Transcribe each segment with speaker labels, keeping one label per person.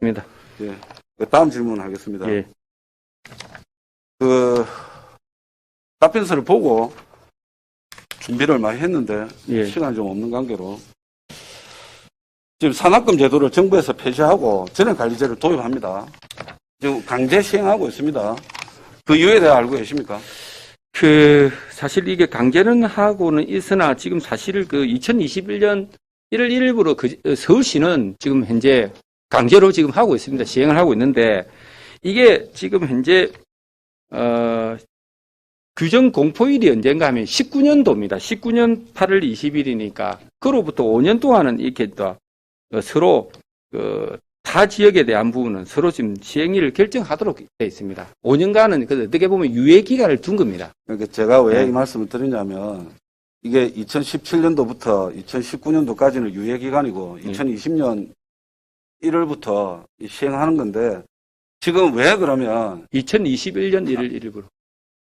Speaker 1: 입니다.
Speaker 2: 예. 그 다음 질문 하겠습니다.
Speaker 1: 예.
Speaker 2: 그 답변서를 보고 준비를 많이 했는데
Speaker 1: 예.
Speaker 2: 시간이 좀 없는 관계로 지금 산학금 제도를 정부에서 폐지하고 전액관리제를 도입합니다. 지금 강제 시행하고 있습니다. 그 이유에 대해 알고 계십니까?
Speaker 1: 그 사실 이게 강제는 하고는 있으나 지금 사실 그 2021년 1월 1일부로 그 어, 서울시는 지금 현재 강제로 지금 하고 있습니다. 시행을 하고 있는데 이게 지금 현재 어 규정 공포일이 언젠가 하면 19년도입니다. 19년 8월 20일이니까 그로부터 5년 동안은 이렇게 또 어, 서로 그타 지역에 대한 부분은 서로 지금 시행일을 결정하도록 되어 있습니다. 5년간은 그 어떻게 보면 유예 기간을 둔 겁니다.
Speaker 2: 그러니까 제가 왜이
Speaker 1: 네.
Speaker 2: 말씀을 드리냐면 이게 2017년도부터 2019년도까지는 유예 기간이고
Speaker 1: 네.
Speaker 2: 2020년 1월부터 시행하는 건데 지금 왜 그러면
Speaker 1: 2021년 1월 1일부로.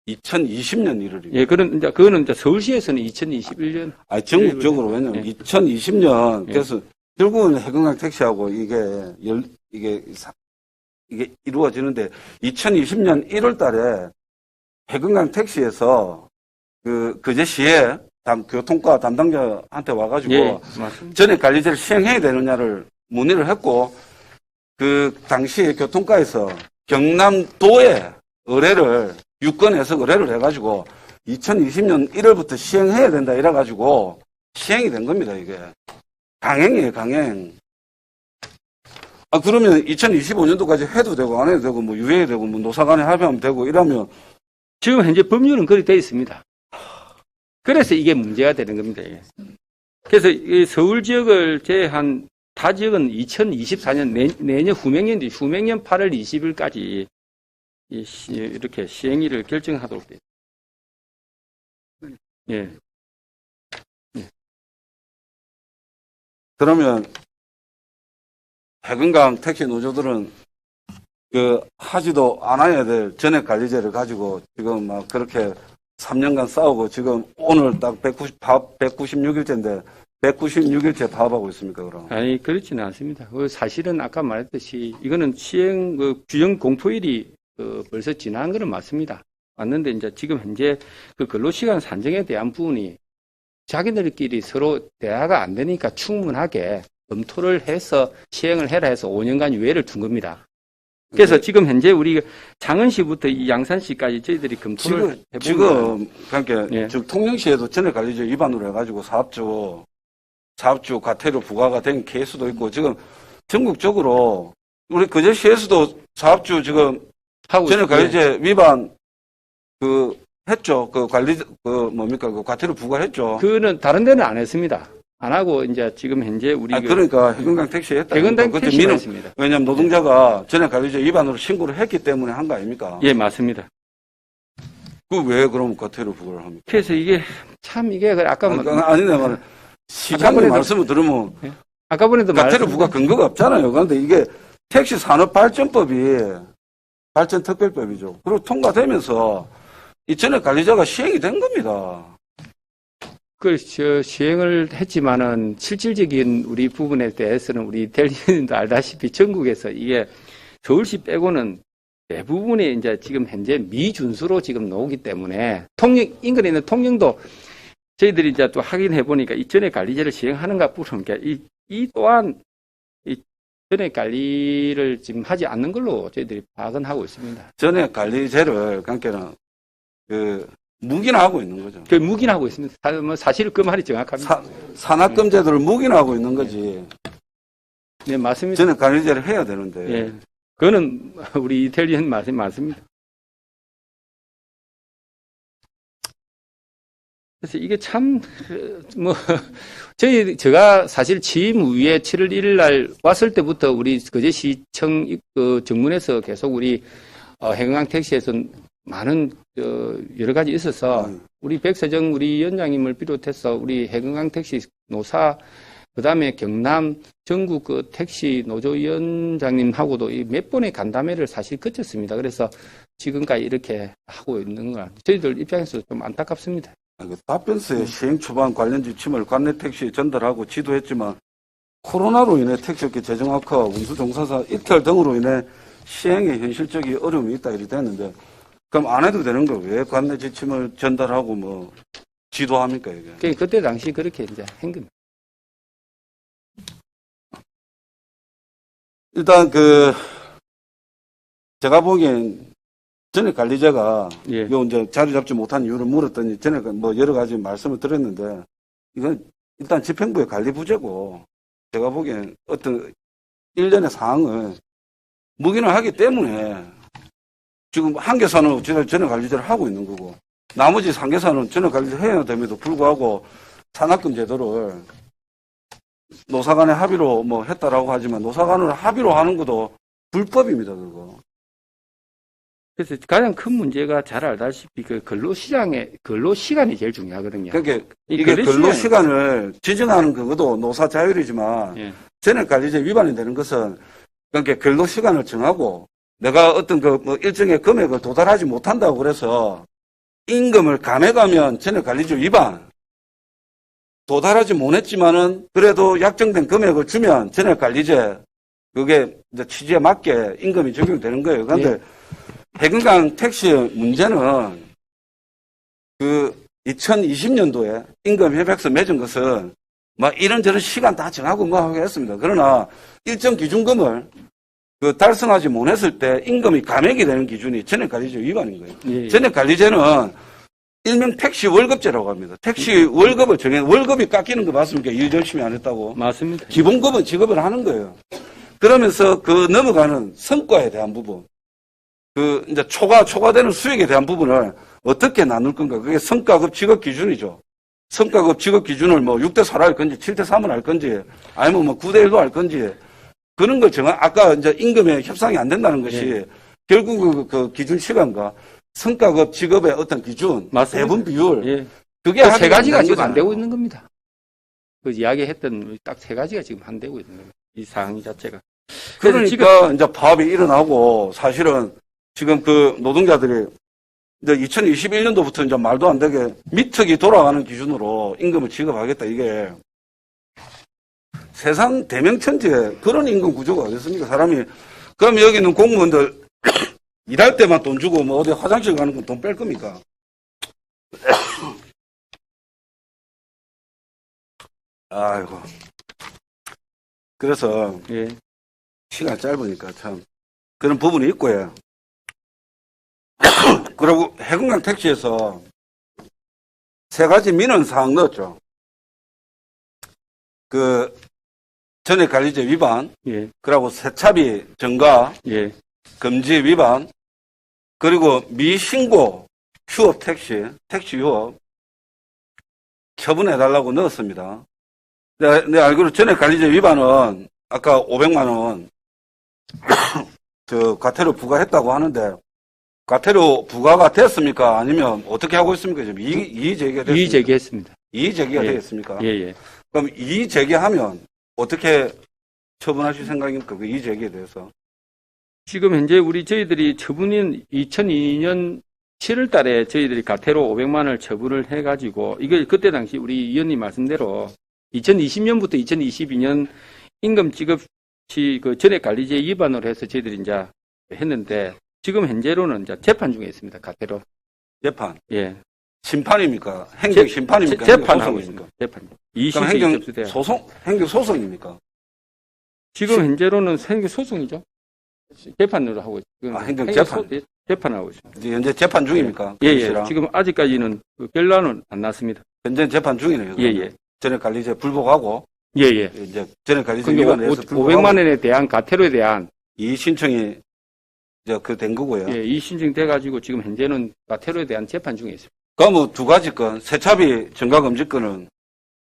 Speaker 2: 2020년 1월입니다.
Speaker 1: 예, 그런 이제 그거는 이제 서울시에서는 2021년
Speaker 2: 아, 전국적으로 왜냐면
Speaker 1: 예.
Speaker 2: 2020년
Speaker 1: 예.
Speaker 2: 그래서 결국은 해금강 택시하고 이게 열 이게 사- 이게 이루어지는데 2020년 1월 달에 해금강 택시에서 그 그제시에 담, 교통과 담당자한테 와가지고
Speaker 1: 예.
Speaker 2: 전액 관리제를 시행해야 되느냐를 문의를 했고 그 당시에 교통과에서 경남도에 의뢰를 유권해서 의뢰를 해가지고 2020년 1월부터 시행해야 된다 이래가지고 시행이 된 겁니다 이게 강행이에요 강행 아 그러면 2025년도까지 해도 되고 안 해도 되고 뭐 유예해도 되고 뭐 노사간에 합의하면 되고 이러면
Speaker 1: 지금 현재 법률은 그리 되어 있습니다. 그래서 이게 문제가 되는 겁니다. 그래서 이 서울 지역을 제한 타 지역은 2024년 내, 내년 후명년 뒤 후명년 8월 20일까지 이 시- 이렇게 시행일을 결정하도록 돼. 있습니다. 예.
Speaker 2: 그러면 해금강 택시 노조들은 그 하지도 않아야 될 전액 관리제를 가지고 지금 막 그렇게 3년간 싸우고 지금 오늘 딱 190, 196일째인데 196일째 파업하고 있습니까 그럼?
Speaker 1: 아니 그렇지는 않습니다. 그 사실은 아까 말했듯이 이거는 시행 그 규정 공포일이 그 벌써 지난 거는 맞습니다. 맞는데 이제 지금 현재 그 근로시간 산정에 대한 부분이 자기들끼리 서로 대화가 안 되니까 충분하게 검토를 해서 시행을 해라 해서 5년간 유예를 둔 겁니다. 그래서 지금 현재 우리 장은시부터 이 양산시까지 저희들이 검토를
Speaker 2: 지금
Speaker 1: 해보면
Speaker 2: 지금 그러니까
Speaker 1: 예.
Speaker 2: 지금 통영시에도 전액 관리제 위반으로 해가지고 사업주 사업주 과태료 부과가 된 케이스도 있고 지금 전국적으로 우리 그제시에서도 사업주 지금
Speaker 1: 하고
Speaker 2: 전액
Speaker 1: 있-
Speaker 2: 관리제 위반 그 했죠. 그 관리 그 뭡니까 그 과태료 부과했죠.
Speaker 1: 그는 다른 데는 안 했습니다. 안 하고 이제 지금 현재 우리 아그
Speaker 2: 그러니까 해금강 택시에 했다. 그때
Speaker 1: 택시가
Speaker 2: 민원-
Speaker 1: 있습니다.
Speaker 2: 왜냐하면 노동자가 전액 관리제 위반으로 신고를 했기 때문에 한 거 아닙니까?
Speaker 1: 예, 맞습니다.
Speaker 2: 그 왜 그럼 과태료 부과를 합니까?
Speaker 1: 그래서 이게 참 이게 그 아까
Speaker 2: 아니,
Speaker 1: 뭐-
Speaker 2: 아니네 말 시장님 말씀을 들으면
Speaker 1: 아까 번에도
Speaker 2: 과태료
Speaker 1: 말씀-
Speaker 2: 부과 근거가 없잖아요. 그런데 이게 택시 산업 발전법이 발전 특별법이죠. 그리고 통과되면서 이 전액 관리자가 시행이 된 겁니다.
Speaker 1: 그, 저, 시행을 했지만은 실질적인 우리 부분에 대해서는 우리 델리님도 알다시피 전국에서 이게 서울시 빼고는 대부분이 이제 지금 현재 미준수로 지금 나오기 때문에 통영, 인근에 있는 통영도 저희들이 이제 또 확인해 보니까 이 전액 관리제를 시행하는가 뿐, 이, 이 또한 이 전액 관리를 지금 하지 않는 걸로 저희들이 파악은 하고 있습니다.
Speaker 2: 전액 관리제를 그러니까는 그 묵인하고 있는 거죠.
Speaker 1: 그 묵인하고 있습니다. 사- 뭐 사실 그 말이 정확합니다.
Speaker 2: 사, 산학금 제도를 묵인하고 있는 거지.
Speaker 1: 네, 맞습니다.
Speaker 2: 전액 관리제를 해야 되는데.
Speaker 1: 예. 그거는 우리 이태리언 말씀 맞습니다. 그래서 이게 참, 어, 뭐, 저희, 제가 사실 취임 후에 7월 1일 날 왔을 때부터 우리 거제시청 그 정문에서 계속 우리 어, 해경강 택시에서 많은 어, 여러 가지 있어서
Speaker 2: 음.
Speaker 1: 우리 백세정 우리 위원장님을 비롯해서 우리 해경강 택시 노사 그 다음에 경남 전국 그 택시 노조위원장님하고도 이몇 번의 간담회를 사실 거쳤습니다. 그래서 지금까지 이렇게 하고 있는 거 저희들 입장에서 좀 안타깝습니다.
Speaker 2: 아, 그 답변서에
Speaker 1: 음.
Speaker 2: 시행 초반 관련 지침을 관내 택시에 전달하고 지도했지만 코로나로 인해 택시업계 재정 악화, 운수 종사사 이탈 등으로 인해 시행에 현실적인 어려움이 있다 이렇게 됐는데 그럼 안 해도 되는 거왜 관내 지침을 전달하고 뭐 지도합니까 이게?
Speaker 1: 그- 그때 당시 그렇게 이제 한 겁니다.
Speaker 2: 일단 그 제가 보기엔 전액 관리자가
Speaker 1: 예.
Speaker 2: 요 이제 자리 잡지 못한 이유를 물었더니 전에 뭐 여러 가지 말씀을 드렸는데 이건 일단 집행부의 관리 부재고 제가 보기엔 어떤 일련의 사항을 묵인을 하기 때문에 지금 한 개사는 전액 관리자를 하고 있는 거고 나머지 3개사는 전액 관리자 해야 됨에도 불구하고 산학금 제도를 노사간의 합의로 뭐 했다라고 하지만 노사간으로 합의로 하는 것도 불법입니다, 그거.
Speaker 1: 그래서 가장 큰 문제가 잘 알다시피 그 근로시장의 근로시간이 제일 중요하거든요.
Speaker 2: 그러니까
Speaker 1: 이
Speaker 2: 이게
Speaker 1: 근로
Speaker 2: 근로
Speaker 1: 시간이-
Speaker 2: 시간을 지정하는 그것도 노사 자율이지만
Speaker 1: 예.
Speaker 2: 전액 관리제 위반이 되는 것은 그러니까 근로 시간을 정하고 내가 어떤 그 뭐 일정의 금액을 도달하지 못한다고 그래서 임금을 감액하면 전액 관리제 위반. 도달하지 못했지만은 그래도 약정된 금액을 주면 전액 관리제 그게 이제 취지에 맞게 임금이 적용되는 거예요. 그런데 해금강 택시 문제는 그 2020년도에 임금 협약서 맺은 것은 막 이런저런 시간 다 정하고 뭐 하고 했습니다. 그러나 일정 기준금을 그 달성하지 못했을 때 임금이 감액이 되는 기준이 전액관리제 위반인 거예요.
Speaker 1: 예.
Speaker 2: 전액관리제는 일명 택시 월급제라고 합니다. 택시 월급을 정해 월급이 깎이는 거 맞습니까? 일 열심히 안 했다고.
Speaker 1: 맞습니다.
Speaker 2: 기본급은 지급을 하는 거예요. 그러면서 그 넘어가는 성과에 대한 부분, 그 이제 초과 초과되는 수익에 대한 부분을 어떻게 나눌 건가? 그게 성과급 지급 기준이죠. 성과급 지급 기준을 뭐 6대 4로 할 건지 7대 3을 할 건지 아니면 뭐 9대 1로 할 건지 그런 걸 정한 아까 이제 임금에 협상이 안 된다는 것이
Speaker 1: 예.
Speaker 2: 결국 그, 그 기준 시간과 성과급 지급의 어떤 기준,
Speaker 1: 맞습니다.
Speaker 2: 배분 비율
Speaker 1: 예.
Speaker 2: 그게 그세안
Speaker 1: 가지가
Speaker 2: 된
Speaker 1: 지금 안
Speaker 2: 거잖아요.
Speaker 1: 되고 있는 겁니다. 그 이야기했던 딱 세 가지가 지금 안 되고 있는 겁니다. 이 상황 자체가.
Speaker 2: 그러니까 이제 파업이 일어나고 사실은 지금 그 노동자들이 이제 2021년도부터 이제 말도 안 되게 미특이 돌아가는 기준으로 임금을 지급하겠다 이게 세상 대명천지에 그런 임금 구조가 어딨습니까? 사람이 그럼 여기 있는 공무원들 일할 때만 돈 주고 뭐 어디 화장실 가는 건 돈 뺄 겁니까? 아이고. 그래서
Speaker 1: 예.
Speaker 2: 시간 짧으니까 참 그런 부분이 있고요. 그리고 해금강 택시에서 세 가지 민원 사항 넣었죠. 그 전액 관리제 위반,
Speaker 1: 예.
Speaker 2: 그리고 세차비 증가,
Speaker 1: 예.
Speaker 2: 금지 위반, 그리고 미신고 휴업 택시, 택시 휴업 처분해달라고 넣었습니다. 내, 내 알기로 전액 관리제 위반은 아까 500만 원, 저, 과태료 부과했다고 하는데, 과태료 부과가 됐습니까? 아니면 어떻게 하고 있습니까? 지금 이의, 이의 제기가 됐습니까?
Speaker 1: 이의 제기했습니다.
Speaker 2: 이의 제기가
Speaker 1: 예.
Speaker 2: 되겠습니까?
Speaker 1: 예, 예.
Speaker 2: 그럼 이의 제기하면 어떻게 처분하실 생각입니까? 그 이의 제기에 대해서.
Speaker 1: 지금 현재 우리 저희들이 처분인 2002년 7월 달에 저희들이 가태로 500만 원을 처분을 해가지고, 이게 그때 당시 우리 위원님 말씀대로 2020년부터 2022년 임금 지급시 그 전액 관리제 위반으로 해서 저희들이 이제 했는데, 지금 현재로는 이제 재판 중에 있습니다. 가태로.
Speaker 2: 재판.
Speaker 1: 예.
Speaker 2: 심판입니까? 행정 심판입니까?
Speaker 1: 재- 재판하고
Speaker 2: 행정소송입니까?
Speaker 1: 있습니다. 재판. 이
Speaker 2: 그럼
Speaker 1: 신청이
Speaker 2: 행정
Speaker 1: 접수돼요.
Speaker 2: 소송, 행정 소송입니까?
Speaker 1: 지금 현재로는 행정 소송이죠. 재판으로 하고 있어요.
Speaker 2: 아, 행정 재판.
Speaker 1: 소- 재판하고 있습니다.
Speaker 2: 이제 현재 재판 중입니까?
Speaker 1: 예, 예.
Speaker 2: 씨랑?
Speaker 1: 지금 아직까지는 그 결론은 안 났습니다.
Speaker 2: 현재 재판 중이네요.
Speaker 1: 예, 예.
Speaker 2: 전액 관리제 불복하고
Speaker 1: 예, 예.
Speaker 2: 이제 전액 관리제
Speaker 1: 근데
Speaker 2: 위반에 대해서
Speaker 1: 500만 원에 대한 가태료에 대한
Speaker 2: 이 신청이 그된 거고요.
Speaker 1: 예, 이 신청돼 가지고 지금 현재는 가태료에 대한 재판 중에 있습니다.
Speaker 2: 그럼 뭐두 가지 건 세차비 증가 금지 건은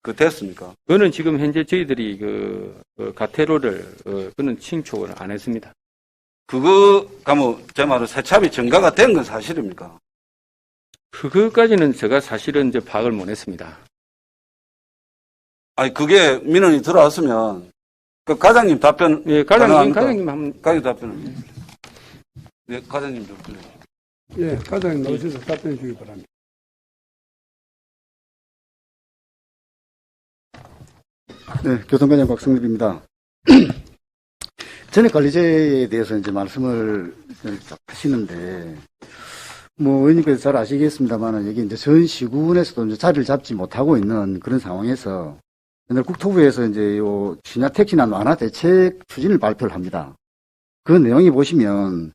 Speaker 2: 그 됐습니까?
Speaker 1: 그거는 지금 현재 저희들이 그, 그 가태료를 어, 그는 신청을 안 했습니다.
Speaker 2: 그거 가면 제 말은 세차비 증가가 된 건 사실입니까?
Speaker 1: 그거까지는 제가 사실은 이제 파악을 못 했습니다.
Speaker 2: 아니 그게 민원이 들어왔으면 그 과장님 답변
Speaker 1: 예, 과장님,
Speaker 2: 가능합니까?
Speaker 1: 과장님 한번
Speaker 2: 과장님 답변. 네, 과장님 좀 불러주세요.
Speaker 3: 예, 과장님 나오셔서 답변해 주기 바랍니다.
Speaker 4: 네, 교통관장 박성립입니다. 전액 관리제에 대해서 이제 말씀을 하시는데, 뭐, 의원님께서 잘 아시겠습니다만, 여기 이제 전 시군에서도 이제 자리를 잡지 못하고 있는 그런 상황에서, 오늘 국토부에서 이제 요 신야 택시난 완화 대책 추진을 발표를 합니다. 그 내용이 보시면,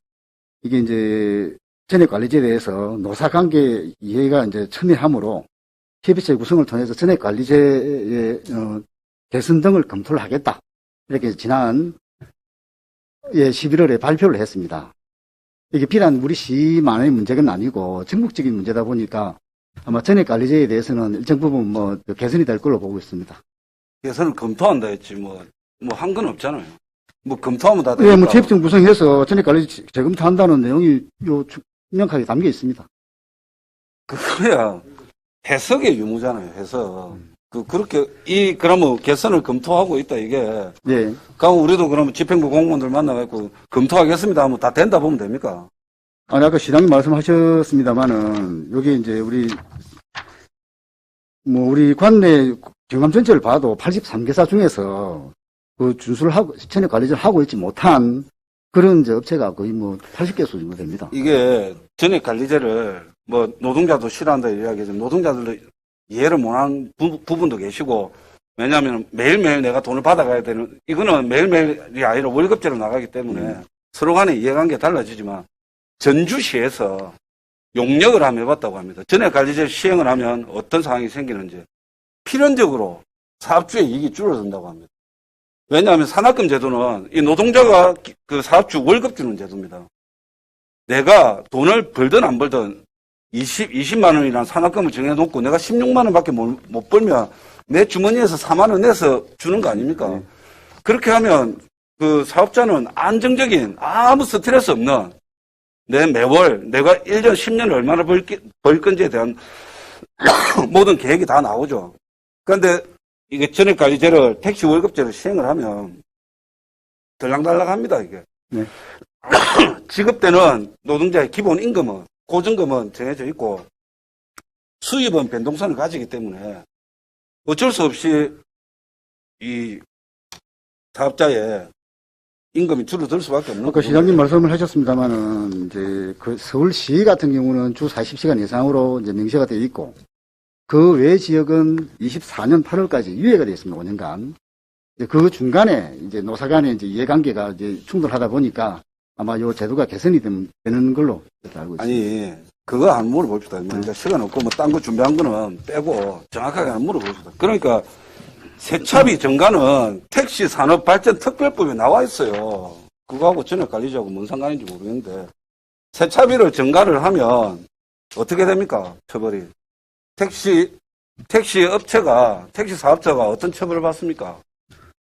Speaker 4: 이게 이제 전액 관리제에 대해서 노사관계 이해가 이제 첨예하므로, 협의체 구성을 통해서 전액 관리제의 어, 개선 등을 검토를 하겠다. 이렇게 지난 예, 11월에 발표를 했습니다. 이게 비단 우리 시만의 문제는 아니고 전국적인 문제다 보니까 아마 전액 관리제에 대해서는 일정 부분 뭐 개선이 될 걸로 보고 있습니다.
Speaker 2: 개선을 검토한다 했지 뭐 뭐 한 건 없잖아요. 뭐 검토하면 다
Speaker 4: 예,
Speaker 2: 되니까.
Speaker 4: 뭐 TF증 구성해서 전액 관리 재검토한다는 내용이 요 명확하게 담겨 있습니다.
Speaker 2: 그거야 해석의 유무잖아요. 해석. 그 그렇게 이 그러면 개선을 검토하고 있다 이게.
Speaker 4: 예.
Speaker 2: 그럼 우리도 그러면 집행부 공무원들 만나갖고 검토하겠습니다 하면 다 된다 보면 됩니까?
Speaker 4: 아니, 아까 시장님 말씀하셨습니다만은, 여기 이제 우리, 뭐, 우리 관내 경감 전체를 봐도 83개사 중에서 그 준수를 하고, 시천의 관리를 하고 있지 못한 그런 이제 업체가 거의 뭐 80개 수준으로 됩니다.
Speaker 2: 이게 전액 관리제를 뭐 노동자도 싫어한다 이야기하지만 노동자들도 이해를 못한 부, 부분도 계시고 왜냐하면 매일매일 내가 돈을 받아가야 되는 이거는 매일매일이 아니라 월급제로 나가기 때문에 서로 간의 이해관계 달라지지만 전주시에서 용역을 한번 해봤다고 합니다. 전액 관리제 시행을 하면 어떤 상황이 생기는지 필연적으로 사업주의 이익이 줄어든다고 합니다. 왜냐하면 산학금 제도는 이 노동자가 기- 그 사업주 월급 주는 제도입니다. 내가 돈을 벌든 안 벌든 20, 20만 원이라는 산학금을 정해놓고 내가 16만 원밖에 못, 못 벌면 내 주머니에서 4만 원 내서 주는 거 아닙니까?
Speaker 4: 네.
Speaker 2: 그렇게 하면 그 사업자는 안정적인 아무 스트레스 없는 내 매월 내가 1년, 10년 얼마나 벌, 벌 건지에 대한 모든 계획이 다 나오죠. 그런데 이게 전액 관리제를 택시 월급제를 시행을 하면 들락달락합니다, 이게.
Speaker 4: 네.
Speaker 2: 지급되는 노동자의 기본 임금은 고정금은 정해져 있고 수입은 변동성을 가지기 때문에 어쩔 수 없이 이 사업자의 임금이 줄어들 수밖에 없는 부분이에요.
Speaker 4: 시장님 말씀을 하셨습니다만은, 이제 그 서울시 같은 경우는 주 40시간 이상으로 이제 명시가 되어 있고, 그 외 지역은 24년 8월까지 유예가 되어 있습니다, 5년간. 이제 그 중간에 이제 노사 간의 이제 이해관계가 이제 충돌하다 보니까 아마 요 제도가 개선이 되는 걸로 알고 있습니다.
Speaker 2: 아니 그거 안 물어봅시다. 뭐 이제 시간 없고 뭐 딴 거 준비한 거는 빼고 정확하게 안 물어봅시다. 그러니까 세차비 증가는 택시 산업 발전 특별법에 나와 있어요. 그거하고 전액 관리자하고 뭔 상관인지 모르겠는데 세차비를 증가를 하면 어떻게 됩니까? 처벌이 택시 택시 업체가 택시 사업자가 어떤 처벌을 받습니까?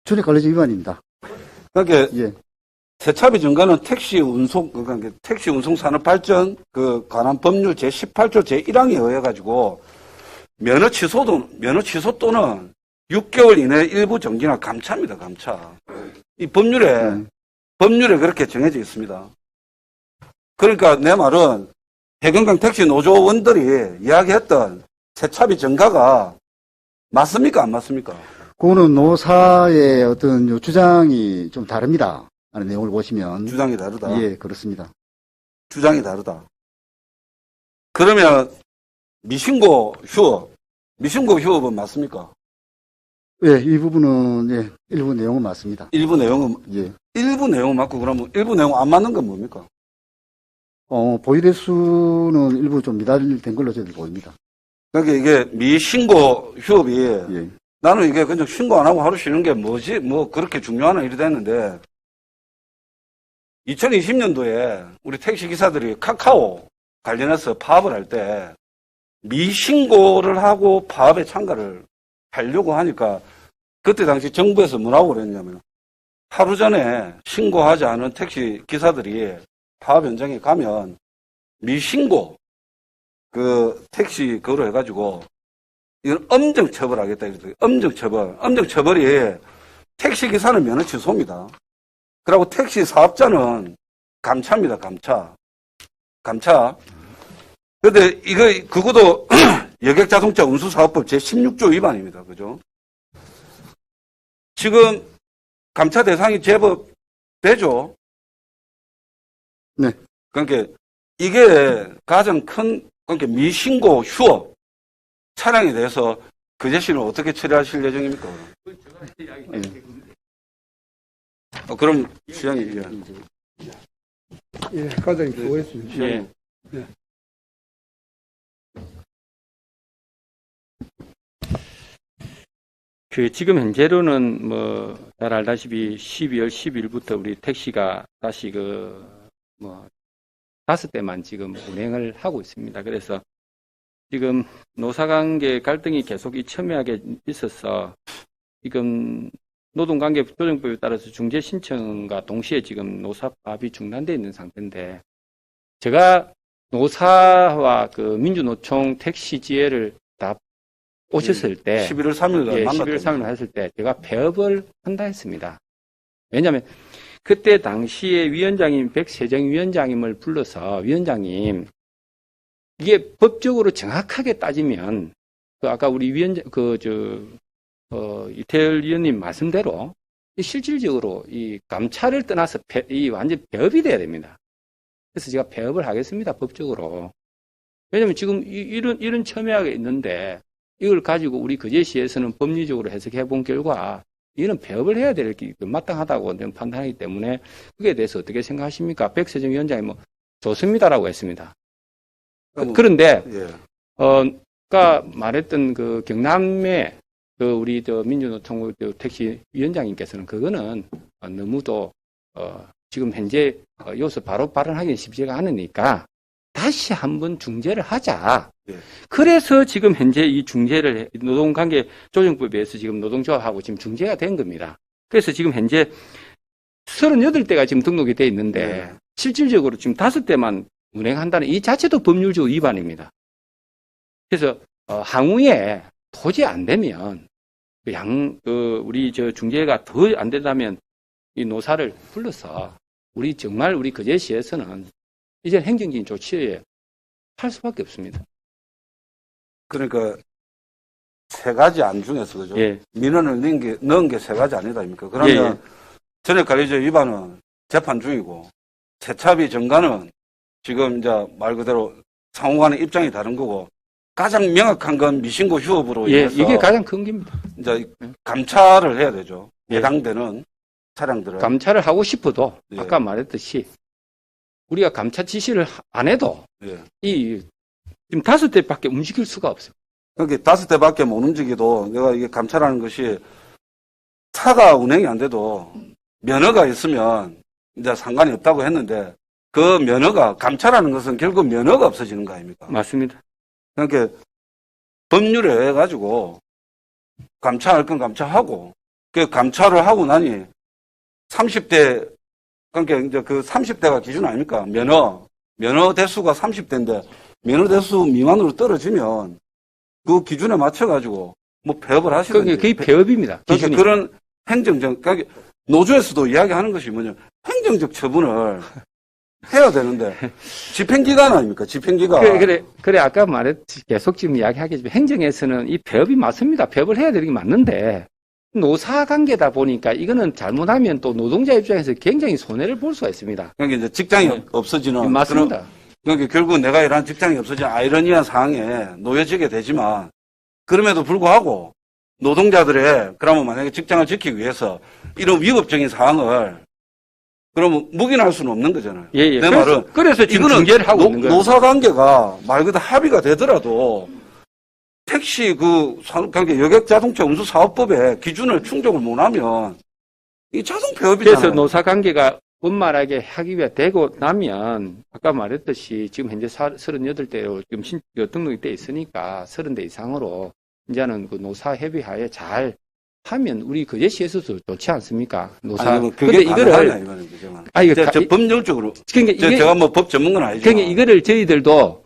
Speaker 4: 출입 관리제 위반입니다.
Speaker 2: 그러니까
Speaker 4: 예.
Speaker 2: 세차비 증가는 택시 운송, 그러니까 택시 운송 산업 발전 그 관한 법률 제 18조 제 1항에 의해 가지고 면허 취소도 면허 취소 또는 6개월 이내 일부 정지나 감차입니다. 감차. 이 법률에
Speaker 4: 네.
Speaker 2: 법률에 그렇게 정해져 있습니다. 그러니까 내 말은 해경강 택시 노조원들이 이야기했던 세차비 증가가 맞습니까? 안 맞습니까?
Speaker 4: 그거는 노사의 어떤 요 주장이 좀 다릅니다. 하는 내용을 보시면.
Speaker 2: 주장이 다르다.
Speaker 4: 예, 그렇습니다.
Speaker 2: 주장이 다르다. 그러면 미신고 휴업, 미신고 휴업은 맞습니까?
Speaker 4: 예, 이 부분은, 예, 일부 내용은 맞습니다.
Speaker 2: 일부 내용은,
Speaker 4: 예.
Speaker 2: 일부 내용은 맞고 그러면 일부 내용 안 맞는 건 뭡니까?
Speaker 4: 어, 보유대 수는 일부 좀 미달된 걸로 저희들 보입니다.
Speaker 2: 그러니까 이게 미신고 휴업이
Speaker 4: 예.
Speaker 2: 나는 이게 그냥 신고 안 하고 하루 쉬는 게 뭐지? 뭐 그렇게 중요하나 이래 됐는데 2020년도에 우리 택시 기사들이 카카오 관련해서 파업을 할 때 미신고를 하고 파업에 참가를 하려고 하니까 그때 당시 정부에서 뭐라고 그랬냐면 하루 전에 신고하지 않은 택시 기사들이 파업 현장에 가면 미신고 그 택시 그거로 해가지고 이건 엄정 처벌하겠다 이랬더니 엄정 처벌 엄정 처벌이 택시 기사는 면허 취소입니다. 그리고 택시 사업자는 감차입니다. 감차 감차. 근데 이거 그것도 여객 자동차 운수 사업법 제 16조 위반입니다. 그죠? 지금 감차 대상이 제법 되죠.
Speaker 4: 네.
Speaker 2: 그러니까 이게 가장 큰 그러니까 미신고 휴업 차량에 대해서 그 제시는 어떻게 처리하실 예정입니까? 그럼? 어, 그럼 시장이 예.
Speaker 3: 예, 과장님 수고했습니다.
Speaker 1: 예.
Speaker 3: 네.
Speaker 1: 그 지금 현재로는 뭐 잘 알다시피 12월 10일부터 우리 택시가 다시 그 뭐 다섯 대만 지금 운행을 하고 있습니다. 그래서 지금 노사관계 갈등이 계속 이 첨예하게 있어서 지금 노동관계 조정법에 따라서 중재 신청과 동시에 지금 노사합이 중단되어 있는 상태인데 제가 노사와 그 민주노총 택시 지회를 다 오셨을 때
Speaker 2: 11월 3일 날
Speaker 1: 예,
Speaker 2: 만났다.
Speaker 1: 11월 3일 했을 때 제가 배업을 한다 했습니다. 왜냐하면 그때 당시에 위원장님 백세정 위원장님을 불러서 위원장님 이게 법적으로 정확하게 따지면 그 아까 우리 위원장 그저 어, 이태열 위원님 말씀대로 이 실질적으로 이 감찰을 떠나서 배- 이 완전 배업이 돼야 됩니다. 그래서 제가 배업을 하겠습니다 법적으로. 왜냐하면 지금 이- 이런 이런 첨예하게 있는데 이걸 가지고 우리 거제시에서는 법리적으로 해석해 본 결과 이는 배업을 해야 될 게 마땅하다고 저는 판단하기 때문에 그에 대해서 어떻게 생각하십니까? 백세정 위원장이 뭐 좋습니다라고 했습니다.
Speaker 2: 그럼-
Speaker 1: 그런데
Speaker 2: 예.
Speaker 1: 어, 아까 말했던 그 경남의 그 우리 저 민주노총 그 택시 위원장님께서는 그거는 어, 너무도 어, 지금 현재 어, 여기서 바로 발언하기는 쉽지가 않으니까 다시 한번 중재를 하자.
Speaker 2: 예.
Speaker 1: 그래서 지금 현재 이 중재를 해- 노동관계 조정법에 의해서 지금 노동조합하고 지금 중재가 된 겁니다. 그래서 지금 현재 38대가 지금 등록이 돼 있는데
Speaker 2: 네.
Speaker 1: 실질적으로 지금 다섯 대만 운행한다는 이 자체도 법률적 위반입니다. 그래서 어, 향후에 도저히 안 되면 그 양, 그 우리 저 중재가 더 안 된다면 이 노사를 불러서 우리 정말 우리 거제시에서는 이제 행정적인 조치에 할 수밖에 없습니다.
Speaker 2: 그러니까 세 가지 안 중에서 그죠?
Speaker 1: 예,
Speaker 2: 민원을 넣은 게, 넣은 게 세 가지 아니다입니까? 그러면
Speaker 1: 예, 예.
Speaker 2: 전액 관리제 위반은 재판 중이고 세차비 증가는 지금 이제 말 그대로 상호간의 입장이 다른 거고 가장 명확한 건 미신고 휴업으로
Speaker 1: 예,
Speaker 2: 인해서
Speaker 1: 이게 가장 큰 겁니다.
Speaker 2: 이제 감찰을 해야 되죠.
Speaker 1: 예.
Speaker 2: 해당되는 차량들은
Speaker 1: 감찰을 하고 싶어도
Speaker 2: 예.
Speaker 1: 아까 말했듯이 우리가 감찰 지시를 하- 안 해도
Speaker 2: 예.
Speaker 1: 이 지금 다섯 대밖에 움직일 수가 없어요.
Speaker 2: 그러니까 다섯 대밖에 못 움직이도 내가 이게 감찰하는 것이 차가 운행이 안 돼도 면허가 있으면 이제 상관이 없다고 했는데 그 면허가 감찰하는 것은 결국 면허가 없어지는 거 아닙니까?
Speaker 1: 맞습니다.
Speaker 2: 그러니까 법률에 의해 가지고 감찰할 건 감찰하고 그 감찰을 하고 나니 30대 그러니까 이제 그 30대가 기준 아닙니까? 면허 면허 대수가 30대인데 면허 대수 미만으로 떨어지면 그 기준에 맞춰 가지고 뭐 폐업을 하시든지
Speaker 1: 그게 거의 배업입니다.
Speaker 2: 그러니까
Speaker 1: 기준이.
Speaker 2: 그런 행정적 그러니까 노조에서도 이야기하는 것이 뭐냐 행정적 처분을 해야 되는데 집행기관 아닙니까? 집행기관
Speaker 1: 그래, 그래, 그래, 아까 말했듯이 계속 지금 이야기하겠지만 행정에서는 이 배업이 맞습니다. 배업을 해야 되는 게 맞는데 노사 관계다 보니까 이거는 잘못하면 또 노동자 입장에서 굉장히 손해를 볼 수가 있습니다.
Speaker 2: 그러니까 이제 직장이
Speaker 1: 네.
Speaker 2: 없어지는 그런
Speaker 1: 맞습니다.
Speaker 2: 그러니까 결국 내가 일하는 직장이 없어지는 아이러니한 상황에 놓여지게 되지만 그럼에도 불구하고 노동자들의 그러면 만약에 직장을 지키기 위해서 이런 위급적인 상황을 그러면 묵인할 수는 없는 거잖아요.
Speaker 1: 예, 예.
Speaker 2: 내
Speaker 1: 그래서,
Speaker 2: 말은
Speaker 1: 그래서 지금
Speaker 2: 이거는
Speaker 1: 하고
Speaker 2: 노. 노사 관계가 말 그대로 합의가 되더라도 택시 그 사- 그러니까 여객 자동차 운수 사업법에 기준을 충족을 못하면 이 자동 폐업이잖아요.
Speaker 1: 그래서 노사 관계가 원만하게 하기 위해 되고 나면 아까 말했듯이 지금 현재 38대로 지금 신, 그 등록이 돼 있으니까 30대 이상으로 이제는 그 노사 협의하에 잘 하면 우리 거제시에서도 좋지 않습니까? 노사.
Speaker 2: 아니, 뭐 그게
Speaker 1: 이거를
Speaker 2: 이거는.
Speaker 1: 아 이거
Speaker 2: 저,
Speaker 1: 가-
Speaker 2: 저
Speaker 1: 이-
Speaker 2: 법률적으로
Speaker 1: 그러니까
Speaker 2: 저,
Speaker 1: 이게
Speaker 2: 제가 뭐 법 전문가는 아니지만
Speaker 1: 그러니까 이거를 저희들도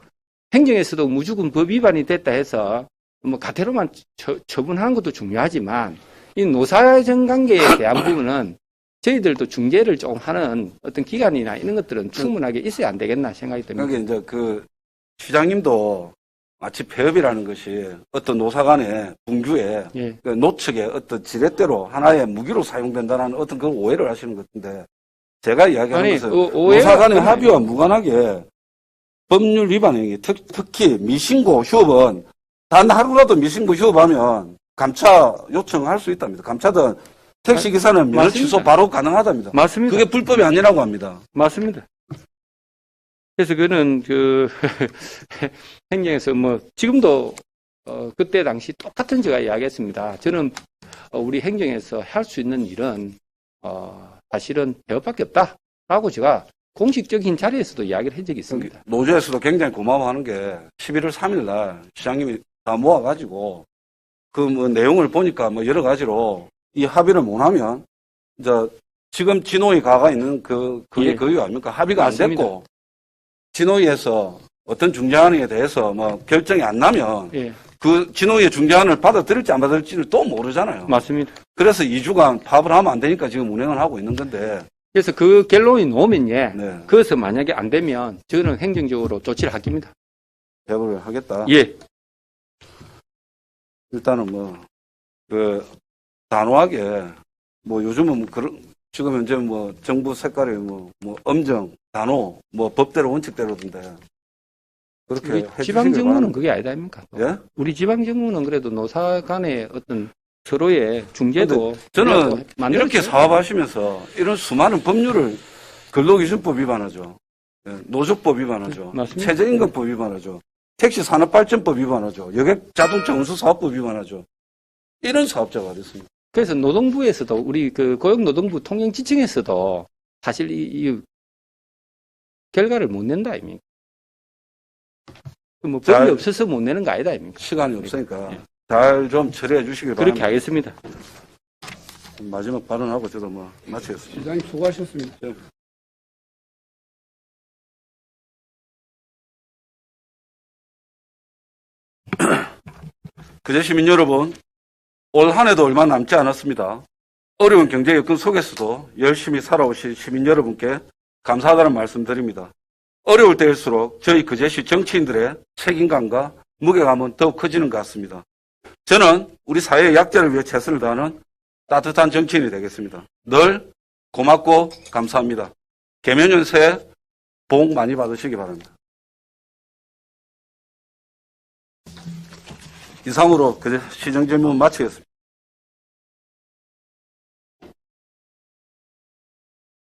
Speaker 1: 행정에서도 무조건 법 위반이 됐다 해서 뭐 가태로만 처, 처분하는 것도 중요하지만 이 노사정 관계에 대한 부분은 저희들도 중재를 조금 하는 어떤 기관이나 이런 것들은 충분하게 있어야 안 되겠나 생각이 듭니다.
Speaker 2: 그러니까 이제 그 시장님도 마치 폐업이라는 것이 어떤 노사 간의 분규에
Speaker 1: 예.
Speaker 2: 그 노측의 어떤 지렛대로 하나의 무기로 사용된다는 어떤 그 오해를 하시는 것 같은데 제가 이야기하는
Speaker 1: 아니,
Speaker 2: 것은
Speaker 1: 어, 오해가
Speaker 2: 노사 간의 합의와 무관하게 법률 위반 행위, 특, 특히 미신고 휴업은 단 하루라도 미신고 휴업하면 감차 요청할 수 있답니다. 감차든 택시 기사는 면허
Speaker 1: 맞습니다.
Speaker 2: 취소 바로 가능하답니다.
Speaker 1: 맞습니다.
Speaker 2: 그게 불법이 아니라고 합니다.
Speaker 1: 맞습니다. 그래서 그는 그 행정에서 뭐 지금도 어 그때 당시 똑같은 제가 이야기했습니다. 저는 어, 우리 행정에서 할 수 있는 일은 어 사실은 배업밖에 없다라고 제가 공식적인 자리에서도 이야기를 한 적이 있습니다.
Speaker 2: 노조에서도 굉장히 고마워하는 게 11월 3일 날 시장님이 다 모아가지고 그 뭐 내용을 보니까 뭐 여러 가지로 이 합의를 못하면 이제 지금 진호위 가가 있는 그 그게
Speaker 1: 예.
Speaker 2: 그 이유 아닙니까? 합의가 안
Speaker 1: 맞습니다.
Speaker 2: 됐고 진호위에서 어떤 중재안에 대해서 뭐 결정이 안 나면
Speaker 1: 예,
Speaker 2: 그 진호위의 중재안을 받아들일지 안 받아들일지를 또 모르잖아요.
Speaker 1: 맞습니다.
Speaker 2: 그래서 2주간 파업을 하면 안 되니까 지금 운행을 하고 있는 건데
Speaker 1: 그래서 그 결론이 나오면 예,
Speaker 2: 네.
Speaker 1: 그것을 만약에 안 되면 저는 행정적으로 조치를 하겠습니다.
Speaker 2: 배부를 하겠다.
Speaker 1: 예,
Speaker 2: 일단은 뭐, 그, 단호하게, 뭐 요즘은 그런, 지금 현재 뭐 정부 색깔이 뭐, 뭐 엄정, 단호, 뭐 법대로 원칙대로던데. 그렇게
Speaker 1: 우리
Speaker 2: 해주시길
Speaker 1: 지방 정부는
Speaker 2: 바랍니다.
Speaker 1: 그게 아니다 아닙니까?
Speaker 2: 예?
Speaker 1: 우리 지방 정부는 그래도 노사 간의 어떤 서로의 중재도
Speaker 2: 저는. 이렇게 사업하시면서 이런 수많은 법률을 근로기준법 위반하죠. 예, 노조법 위반하죠.
Speaker 1: 맞습니다.
Speaker 2: 최저임금법 위반하죠. 택시산업발전법 위반하죠. 여객자동차 운수사업법 위반하죠. 이런 사업자가 됐습니다.
Speaker 1: 그래서 노동부에서도 우리 그 고용노동부 통영지청에서도 사실 이, 이 결과를 못 낸다 아닙니까? 그뭐 법이
Speaker 2: 잘-
Speaker 1: 없어서 못 내는 거 아니다 아닙니까?
Speaker 2: 시간이 없으니까
Speaker 1: 예.
Speaker 2: 잘 좀 처리해
Speaker 1: 그렇게
Speaker 2: 바랍니다.
Speaker 1: 하겠습니다.
Speaker 2: 마지막 발언하고 저도 뭐 마치겠습니다.
Speaker 3: 시장님 수고하셨습니다.
Speaker 2: 그제 시민 여러분, 올 한 해도 얼마 남지 않았습니다. 어려운 경제 여건 속에서도 열심히 살아오신 시민 여러분께 감사하다는 말씀 드립니다. 어려울 때일수록 저희 그제시 정치인들의 책임감과 무게감은 더욱 커지는 것 같습니다. 저는 우리 사회의 약자를 위해 최선을 다하는 따뜻한 정치인이 되겠습니다. 늘 고맙고 감사합니다. 개면연 새해 복 많이 받으시기 바랍니다. 이상으로 그 시정 질문 마치겠습니다.